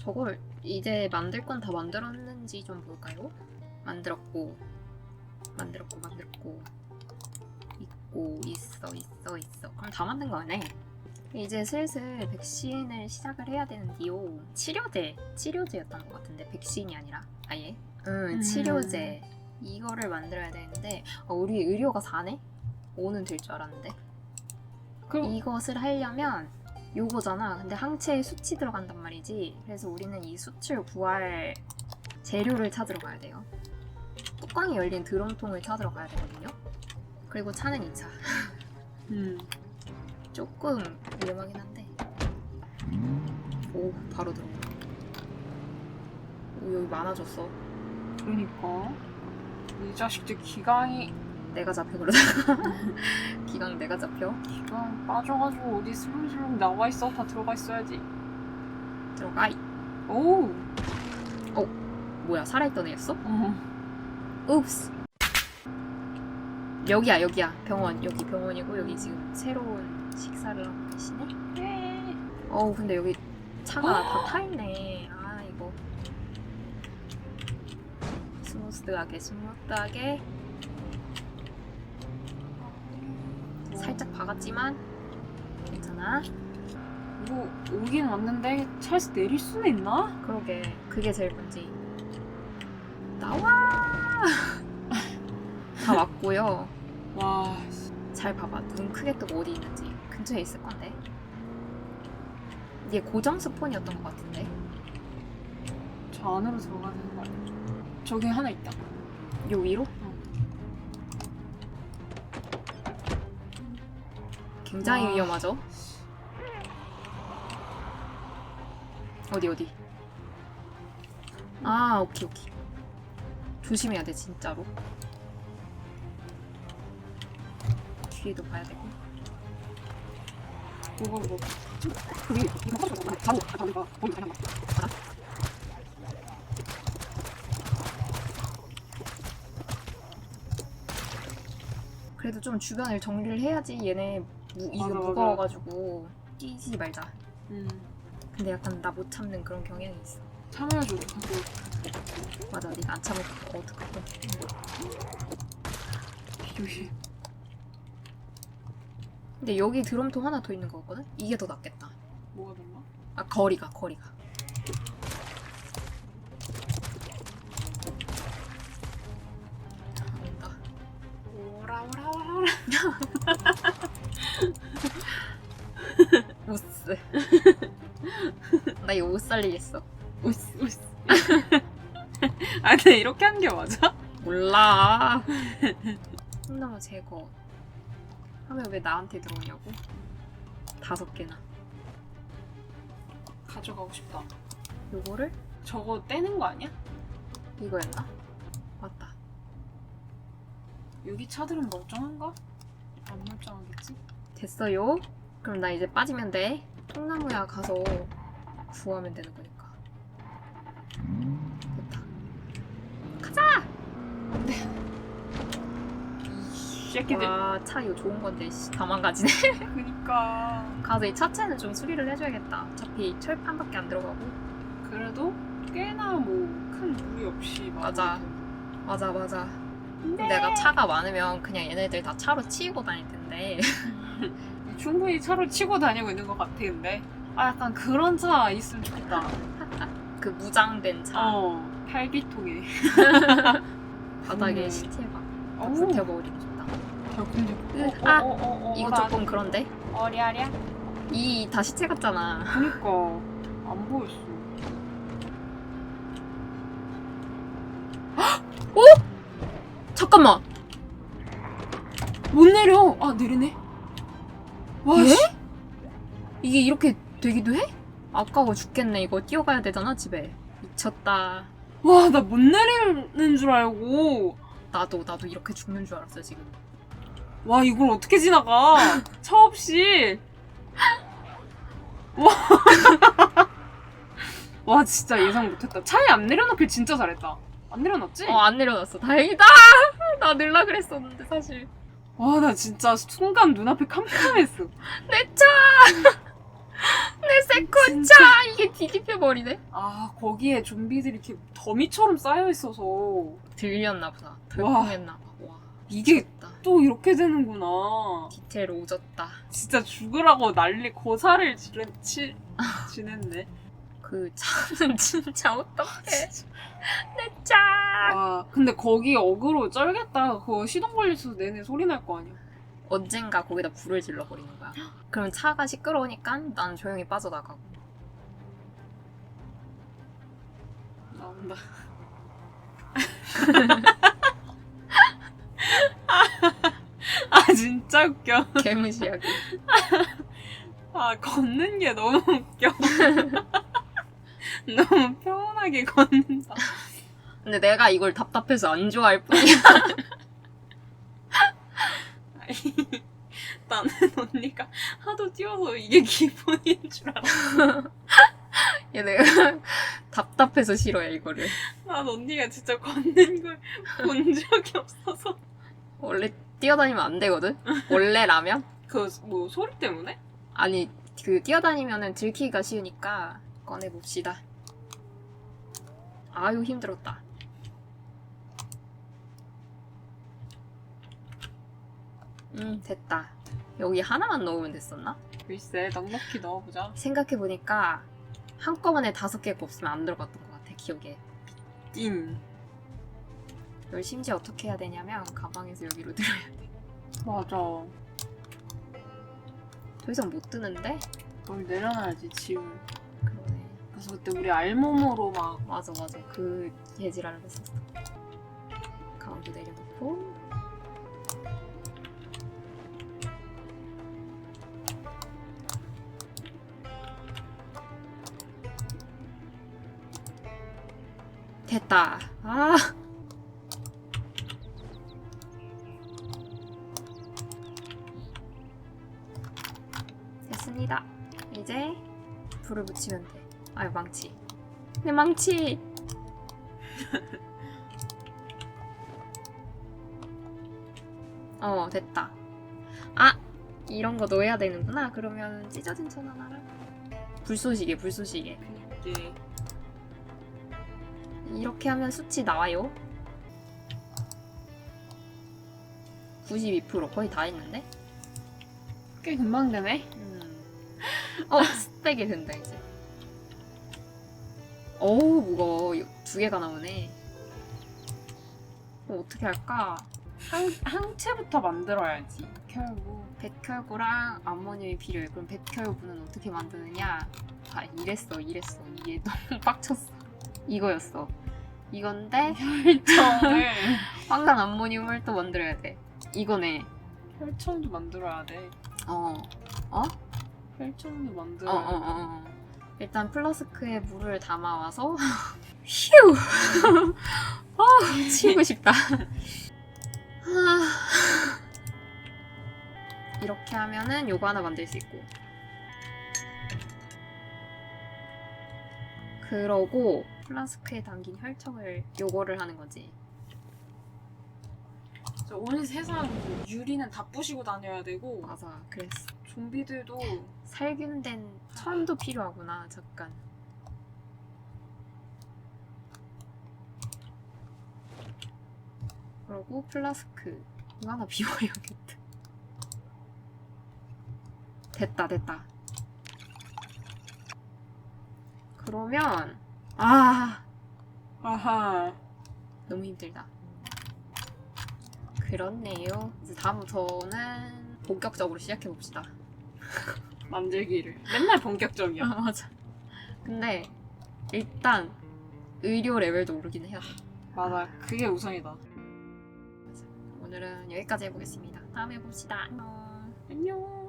저걸 이제 만들 건 다 만들었는지 좀 볼까요? 만들었고 만들었고 만들었고. 있고 있어 있어 있어. 그럼 다 만든 거네 이제 슬슬 백신을 시작을 해야 되는데요. 치료제 치료제였던 것 같은데 백신이 아니라 아예? 응 음. 치료제. 이거를 만들어야 되는데 어, 우리 의료가 4네? 5는 될 줄 알았는데. 그럼 이것을 하려면 요거잖아. 근데 항체에 수치 들어간단 말이지. 그래서 우리는 이 수치를 구할 재료를 찾으러 가야 돼요. 뚜껑이 열린 드럼통을 찾으러 가야 되거든요. 그리고 차는 2차. 음. 조금 위험하긴 한데. 오, 바로 들어오네. 오, 여기 많아졌어. 그러니까 이 자식들 기강이 내가 잡혀 그러다가. 기강 내가 잡혀. 기강 빠져가지고 어디 슬렁슬렁 나와 있어 다 들어가 있어야지. 들어가. 이- 오. 뭐야, 살아있던 애였어? 어. 읍스. 여기야 여기야 병원 여기 병원이고 여기 지금 새로운 식사를 하고 계시네. 예. 어우 근데 여기 차가 다 타 있네. 아 이거 스무스하게 스무스하게 살짝 박았지만 괜찮아. 이거 오긴 왔는데 차에서 내릴 수는 있나? 그러게 그게 제일 문제. 나와. 다 왔고요. 와. 씨. 잘 봐봐. 눈 크게 뜨고 어디 있는지 근처에 있을 건데. 이게 고정 스폰이었던 것 같은데. 저 안으로 들어가는 거 아니야? 저기 하나 있다. 요 위로? 굉장히 와. 위험하죠. 어디 어디? 아 오케이 오케이. 조심해야 돼 진짜로. 뒤에도 봐야 되고. 뭐 이거 바로 그래도 좀 주변을 정리를 해야지 얘네 무, 이거 맞아, 맞아. 무거워가지고 뛰지 말자. 음. 근데 약간 나 못 참는 그런 경향이 있어. 참아야지 어떡하고 맞아, 네가 안 참을 거 어떡하고. 비교시. 근데 여기 드럼통 하나 더 있는 거 같거든? 이게 더 낫겠다. 뭐가 됐나? 아 거리가 거리가. 온다. 오라 오라 오라 오라. 우스. 나 이거 못 살리겠어. 우스 우스. 아 근데 이렇게 하는 게 맞아? 몰라. 콩나무 제거. 하면 왜 나한테 들어오냐고? 다섯 개나. 가져가고 싶다. 요거를 저거 떼는 거 아니야? 이거였나? 맞다. 여기 차들은 멀쩡한가? 안 멀쩡하겠지? 됐어요. 그럼 나 이제 빠지면 돼. 통나무야 가서 구하면 되는 거니까. 됐다. 가자! 이 새끼들. 와, 차 이거 좋은 건데 씨, 다 망가지네. 그니까. 가서 이 차체는 좀 수리를 해줘야겠다. 어차피 철판밖에 안 들어가고. 그래도 꽤나 뭐 큰 무리 없이 맞아. 맞아, 맞아. 근데 내가 차가 많으면 그냥 얘네들 다 차로 치이고 다닐 텐데. 충분히 차로 치고 다니고 있는 것 같아 근데. 아 약간 그런 차 있으면 좋겠다. 그 무장된 차. 어. 팔기통에. 바닥에 음. 시체 막 어우. 붙여버리고 싶다. 아. 으, 아! 어, 어, 어, 이거. 조금 그런데? 어리아리야? 이다 시체 같잖아. 그니까 안 보였어. 잠깐만! 못 내려. 아 내리네. 와 예? 씨. 이게 이렇게 되기도 해? 아까워 죽겠네. 이거 뛰어가야 되잖아, 집에. 미쳤다. 와 나 못 내리는 줄 알고. 나도, 나도 이렇게 죽는 줄 알았어, 지금. 와 이걸 어떻게 지나가? 차 없이. 와. 와 진짜 예상 못했다. 차에 안 내려놓길 진짜 잘했다. 안 내려놨지? 어, 안 내려놨어. 다행이다! 나 늘라 그랬었는데, 사실. 와 나 진짜 순간 눈앞이 캄캄했어. 내 차! 내 세컨차 이게 뒤집혀 버리네. 아 거기에 좀비들이 이렇게 더미처럼 쌓여 있어서 들렸나 보다. 덜컹했나 봐. 와 이게 미쳤다. 또 이렇게 되는구나. 디테일 오졌다. 진짜 죽으라고 난리 고사를 지르, 치, 지냈네. 그 차는 진짜 어떡해. 내 차. 아 근데 거기 어그로 쩔겠다. 그거 시동 걸려서 내내 소리 날 거 아니야. 언젠가 거기다 불을 질러 버리는 거야. 그럼 차가 시끄러우니까 난 조용히 빠져나가고. 나온다. 아 진짜 웃겨. 개무시하게. 아 걷는 게 너무 웃겨. 너무 편하게 걷는다. 근데 내가 이걸 답답해서 안 좋아할 뿐이야. 나는 언니가 하도 뛰어서 이게 기본인 줄 알아. 얘 내가 답답해서 싫어해 이거를. 난 언니가 진짜 걷는 걸 본 적이 없어서. 원래 뛰어다니면 안 되거든. 원래라면 그 뭐 소리 때문에? 아니 그 뛰어다니면은 들키기가 쉬우니까 꺼내 봅시다. 아유 힘들었다. 음 됐다. 여기 하나만 넣으면 됐었나? 글쎄 넉넉히 넣어보자. 생각해 보니까 한꺼번에 다섯 개가 없으면 안 들어갔던 것 같아 기억에. 띵. 이걸 심지어 어떻게 해야 되냐면 가방에서 여기로 들어야 돼. 맞아. 더 이상 못 드는데? 뭘 내려놔야지 짐을. 그러네. 그래서 그때 우리 알몸으로 막 맞아 맞아 그 예지랄을 했었어. 가방도 내려놓고 됐다. 아. 됐습니다. 이제 불을 붙이면 돼. 아유 망치. 내 망치. 어 됐다. 아 이런 거 넣어야 되는구나. 그러면 찢어진 천 하나랑 불쏘시개 불쏘시개. 이게 이렇게 하면 수치 나와요. 92% 거의 다 했는데? 꽤 금방 되네. 음. 어, 스펙이 된다 이제. 어우 무거워. 두 개가 나오네. 어, 어떻게 할까? 한, 항체부터 만들어야지. 결국. 백혈구랑 암모늄이 필요해. 그럼 백혈구는 어떻게 만드느냐? 아 이랬어, 이랬어. 이게 너무 빡쳤어. 이거였어. 이건데 혈청을. 황산 암모늄을 또 만들어야 돼. 이거네. 혈청도 만들어야 돼. 어, 혈청도 어, 만들어야 어, 돼. 어. 어. 일단 플라스크에 물을 담아와서 휴. 아, 치고 싶다. 아. 이렇게 하면은 요거 하나 만들 수 있고. 그러고 플라스크에 담긴 혈청을 요거를 하는 거지. 진짜 온 세상 그 유리는 다 부시고 다녀야 되고 맞아. 그랬어. 좀비들도 살균된 철도 필요하구나. 잠깐. 그리고 플라스크 이거 하나 비워야겠다. 됐다 됐다. 그러면 아 아하 너무 힘들다. 그렇네요. 이제 다음부터는 본격적으로 시작해 봅시다. 만들기를 맨날 본격적이야. 아 맞아. 근데 일단 의료 레벨도 오르긴 돼. 맞아 그게 우선이다. 오늘은 여기까지 해보겠습니다. 다음에 봅시다. 안녕. 안녕.